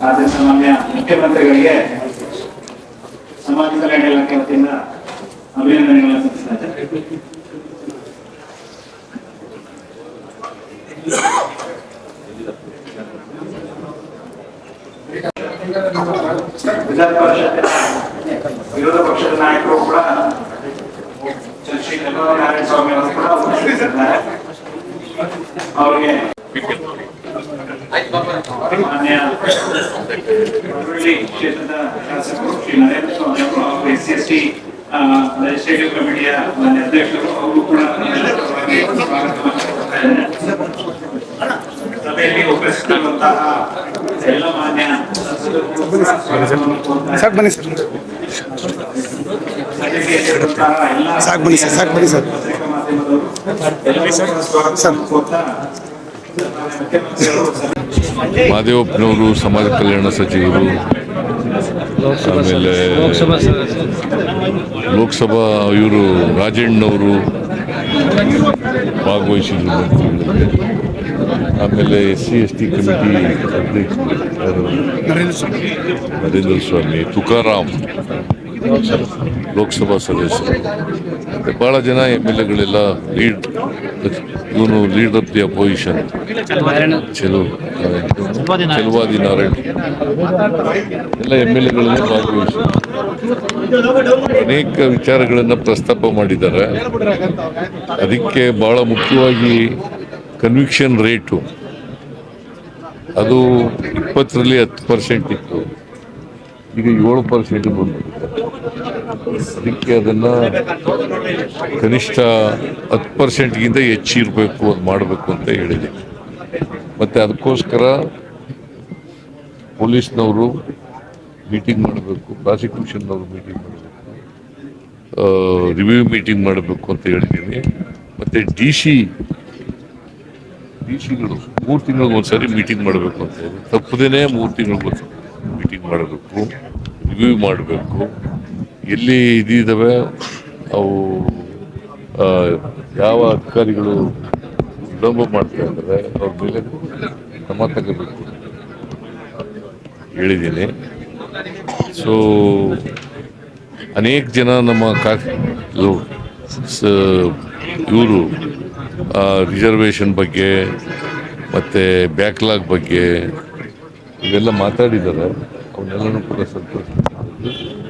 ಆದ್ದರಿಂದ ಮಾನ್ಯ ಮುಖ್ಯಮಂತ್ರಿಗಳಿಗೆ ಸಮಾಜ ಕಲ್ಯಾಣ ಇಲಾಖೆ ವತಿಯಿಂದ ಅಭಿನಂದನೆಗಳನ್ನು ಸಲ್ಲಿಸಿದ್ದಾರೆ. ವಿಧಾನ ಪರಿಷತ್ ವಿರೋಧ ಪಕ್ಷದ ನಾಯಕರು ಕೂಡ ಶ್ರೀ ನಾರಾಯಣ ಸ್ವಾಮಿ ಅವರು ಕೂಡ ಉಪಸ್ಥಿತರಿದ್ದಾರೆ ಅವರಿಗೆ ಹುಬ್ಬಳ್ಳಿ ಕ್ಷೇತ್ರದ ಎಸ್ ಟಿ ಲೆಜಿಸ್ಲೇಟಿವ್ ಕಮಿಟಿಯ ಮಾನ್ಯ ಅಧ್ಯಕ್ಷರು ಅವರು ಕೂಡ ಸಭೆಯಲ್ಲಿ ಉಪಸ್ಥಿತರಿರುವಂತಹ ಎಲ್ಲ ಮಾನ್ಯ ಸಾಕು ಸರ್. ಸ್ವಾಗತವನ್ನು ಮುಖ್ಯಮಂತ್ರಿಗಳು ಮಾದೇವಪ್ಪನವರು ಸಮಾಜ ಕಲ್ಯಾಣ ಸಚಿವರು ಆಮೇಲೆ ಲೋಕಸಭಾ ಇವರು ರಾಜಣ್ಣವರು ಭಾಗವಹಿಸಿದ್ರು ಆಮೇಲೆ S C S T committee? Narendra Swamy Tukaram Loksabha ಸದಸ್ಯರು ಬಹಳ ಜನ ಎಂ ಎಲ್ ಎಗಳೆಲ್ಲ ಲೀಡ್ ಇವನು ಲೀಡ್ ಆಫ್ ದಿ ಅಪೋಸಿಷನ್ ಚೆಲು ಚೆಲುವಾದಿ ನಾರಾಯಣ್ ಎಲ್ಲ ಎಂ ಎಲ್ ಎಗಳಲ್ಲಿ ಭಾಗವಹಿಸಿ. ಅನೇಕ ವಿಚಾರಗಳನ್ನು ಪ್ರಸ್ತಾಪ ಮಾಡಿದ್ದಾರೆ. ಅದಕ್ಕೆ ಬಹಳ ಮುಖ್ಯವಾಗಿ ಕನ್ವಿಕ್ಷನ್ ರೇಟು ಅದು ಇಪ್ಪತ್ತರಲ್ಲಿ ಹತ್ತು ಪರ್ಸೆಂಟ್ ಇತ್ತು. ಈಗ ಏಳು ಪರ್ಸೆಂಟ್ ಬಂದಿದೆ ಅದಕ್ಕೆ ಅದನ್ನು ಕನಿಷ್ಠ ಹತ್ತು ಪರ್ಸೆಂಟ್ಗಿಂತ ಹೆಚ್ಚಿರಬೇಕು ಅದು ಮಾಡಬೇಕು ಅಂತ ಹೇಳಿದೆ. ಮತ್ತು ಅದಕ್ಕೋಸ್ಕರ ಪೊಲೀಸ್ನವರು ಮೀಟಿಂಗ್ ಮಾಡಬೇಕು, ಪ್ರಾಸಿಕ್ಯೂಷನ್ನವರು ಮೀಟಿಂಗ್ ಮಾಡಬೇಕು ರಿವ್ಯೂ ಮೀಟಿಂಗ್ ಮಾಡಬೇಕು ಅಂತ ಹೇಳಿದ್ದೀನಿ. ಮತ್ತು ಡಿ ಸಿ, ಡಿ ಸಿಗಳು ಮೂರು ತಿಂಗಳಿಗೆ ಒಂದ್ಸರಿ ಮೀಟಿಂಗ್ ಮಾಡಬೇಕು ಅಂತ ಹೇಳಿ ತಪ್ಪದೇ ಮೂರು ತಿಂಗಳಿಗೆ ಮೀಟಿಂಗ್ ಮಾಡಬೇಕು, ರಿವ್ಯೂ ಮಾಡಬೇಕು. ಎಲ್ಲಿ ಇದಿದ್ದಾವೆ ಅವು ಯಾವ ಅಧಿಕಾರಿಗಳು ವಿಳಂಬ ಮಾಡ್ತಾ ಇದ್ದಾರೆ, ಅವ್ರ ಮೇಲೆ ಕ್ರಮ ತಗೋಬೇಕು ಹೇಳಿದ್ದೀನಿ. ಸೊ ಅನೇಕ ಜನ ನಮ್ಮ ಕಾ ಇವರು ರಿಸರ್ವೇಷನ್ ಬಗ್ಗೆ, ಮತ್ತು ಬ್ಯಾಕ್ಲಾಗ್ ಬಗ್ಗೆ, ಇವೆಲ್ಲ ಮಾತಾಡಿದ್ದಾರೆ. ಅವನ್ನೆಲ್ಲನೂ ಕೂಡ ಸಂತೋಷ.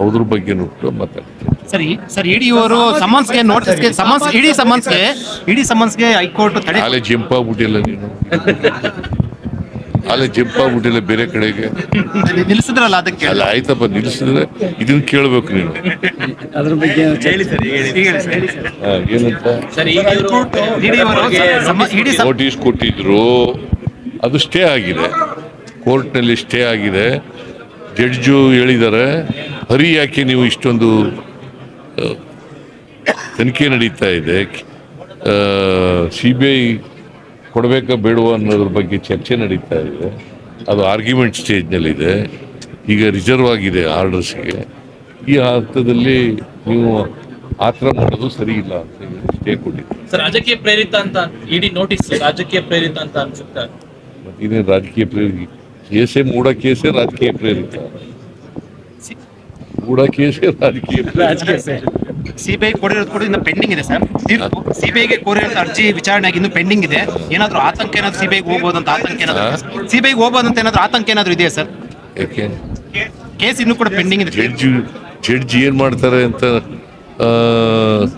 ಅದ್ರ ಬಗ್ಗೆ ಕೂಡ ಮಾತಾಡ್ತೀವಿ ಸರ್ ಸರ್ ಇಡಿ ಅವರು ಸಮನ್ಸ್ಗೆ ನೋಟಿಸ್ಗೆ ಸಮನ್ಸ್ ಇಡೀ ಸಮನ್ಸ್ಗೆ ಇಡೀ ಸಮನ್ಸ್ಗೆ ಹೈಕೋರ್ಟ್ ತಡೆ ಆಲೆ ಜಂಪ್ ಆಗ್ಬಿಟ್ಟಿಲ್ಲ ನೀನು. ಆಲೆ ಜಂಪ್ ಆಗ್ಬಿಟ್ಟಿಲ್ಲ ಬೇರೆ ಕಡೆಗೆ. ನಿಲ್ಲಿಸಿದ್ರಲ್ಲ ಅದಕ್ಕೆ ಅಲ್ಲ ಆಯ್ತಪ್ಪ ನಿಲ್ಲಿಸಿದ್ರೆ ಇದನ್ನ ಕೇಳ್ಬೇಕು ನೀನು. ಅದ್ರ ಬಗ್ಗೆ ಹಾ, ಏನಂತ? ಇಡಿ ಅವರು ನೋಟಿಸ್ ಕೊಟ್ಟಿದ್ರು. ಅದು ಸ್ಟೇ ಆಗಿದೆ. ಕೋರ್ಟ್ನಲ್ಲಿ ಸ್ಟೇ ಆಗಿದೆ. ಜಡ್ಜು ಹೇಳಿದ್ದಾರೆ ಹರಿ ಯಾಕೆ ನೀವು ಇಷ್ಟೊಂದು ತನಿಖೆ ನಡೀತಾ ಇದೆ? ಸಿ ಬಿ ಐ ಕೊಡಬೇಕಾ ಬೇಡವಾ ಅನ್ನೋದ್ರ ಬಗ್ಗೆ ಚರ್ಚೆ ನಡೀತಾ ಇದೆ. ಅದು ಆರ್ಗ್ಯುಮೆಂಟ್ ಸ್ಟೇಜ್ನಲ್ಲಿದೆ. ಈಗ ರಿಸರ್ವ್ ಆಗಿದೆ ಆರ್ಡರ್ಸ್ಗೆ. ಈ ಹಂತದಲ್ಲಿ ನೀವು ಆ ಥರ ಮಾಡೋದು ಸರಿ ಇಲ್ಲ ಅಂತ ಹೇಳಿ ಸ್ಟೇ ಸರ್ ರಾಜಕೀಯ ಪ್ರೇರಿತ ಅಂತ ಇಡಿ ನೋಟಿಸ್ ರಾಜಕೀಯ ಪ್ರೇರಿತ ಅಂತ ಅನ್ಸುತ್ತೆ? ಇದೇ ರಾಜಕೀಯ ಪ್ರೇರಿತ? ಕೇಸೇ ಮೂಡ ಕೇಸೇ ರಾಜಕೀಯ ಪ್ರೇರಿತ. ಮೂಡ ಕೇಸೇ ರಾಜಕೀಯ ಪ್ರೇರಿತ ಸಿಬಿಐ ಕೋರಿರೋದು ಕೂಡ ಇನ್ನು ಪೆಂಡಿಂಗ್ ಇದೆ ಸರ್. ತೀರ್ಪು. ಸಿಬಿಐಗೆ ಕೋರಿರೋ ಅರ್ಜಿ ವಿಚಾರಣೆ ಇನ್ನು ಪೆಂಡಿಂಗ್ ಇದೆ. ಏನಾದ್ರೂ ಆತಂಕ ಏನಾದ್ರು ಸಿಬಿಐಗೆ ಅಂತ ಆತಂಕ ಏನಾದ್ರು ಸಿಬಿಐಗೆ ಹೋಗ್ಬೋದಂತ ಏನಾದ್ರು ಆತಂಕ ಏನಾದ್ರು ಇದೆಯಾ ಸರ್? ಯಾಕೆ? ಕೇಸ್ ಇನ್ನೂ ಕೂಡ ಪೆಂಡಿಂಗ್ ಇದೆ. ಜಡ್ಜ್ ಜಡ್ಜ್ ಏನು ಮಾಡ್ತಾರೆ ಅಂತ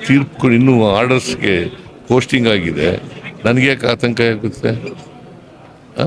ತೀರ್ಪು ಇನ್ನೂ ಆರ್ಡರ್ಸ್ಗೆ ಪೋಸ್ಟಿಂಗ್ ಆಗಿದೆ. ನನಗೆ ಯಾಕೆ ಆತಂಕ ಆಗುತ್ತೆ? ಆ?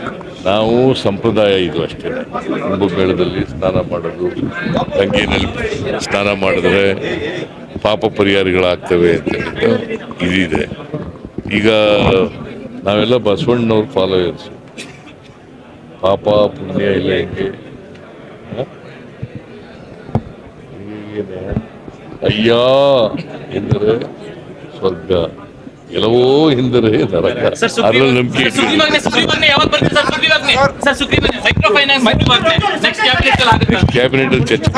ನಾವು ಸಂಪ್ರದಾಯ ಇದು ಅಷ್ಟೇ. ಕುಂಭಮೇಳದಲ್ಲಿ ಸ್ನಾನ ಮಾಡೋದು ಗಂಗೆನಲ್ಲಿ ಸ್ನಾನ ಮಾಡಿದ್ರೆ ಪಾಪ ಪರಿಹಾರಗಳಾಗ್ತವೆ ಅಂತ ಇದಿದೆ. ಈಗ ನಾವೆಲ್ಲ ಬಸವಣ್ಣವ್ರ ಫಾಲೋಯರ್ಸ್ ಪಾಪ ಪುಣ್ಯ ಇಲ್ಲ ಹೆಂಗೆ? ಅಯ್ಯ ಎಂದರೆ ಸ್ವರ್ಗ. ಎಲ್ಲವೋ ಹಿಂದರೇ ನರಕ ಅದ್ರಲ್ಲಿ ನಂಬಿಕೆ ಕ್ಯಾಬಿನೆಟ್ ಚರ್ಚೆ.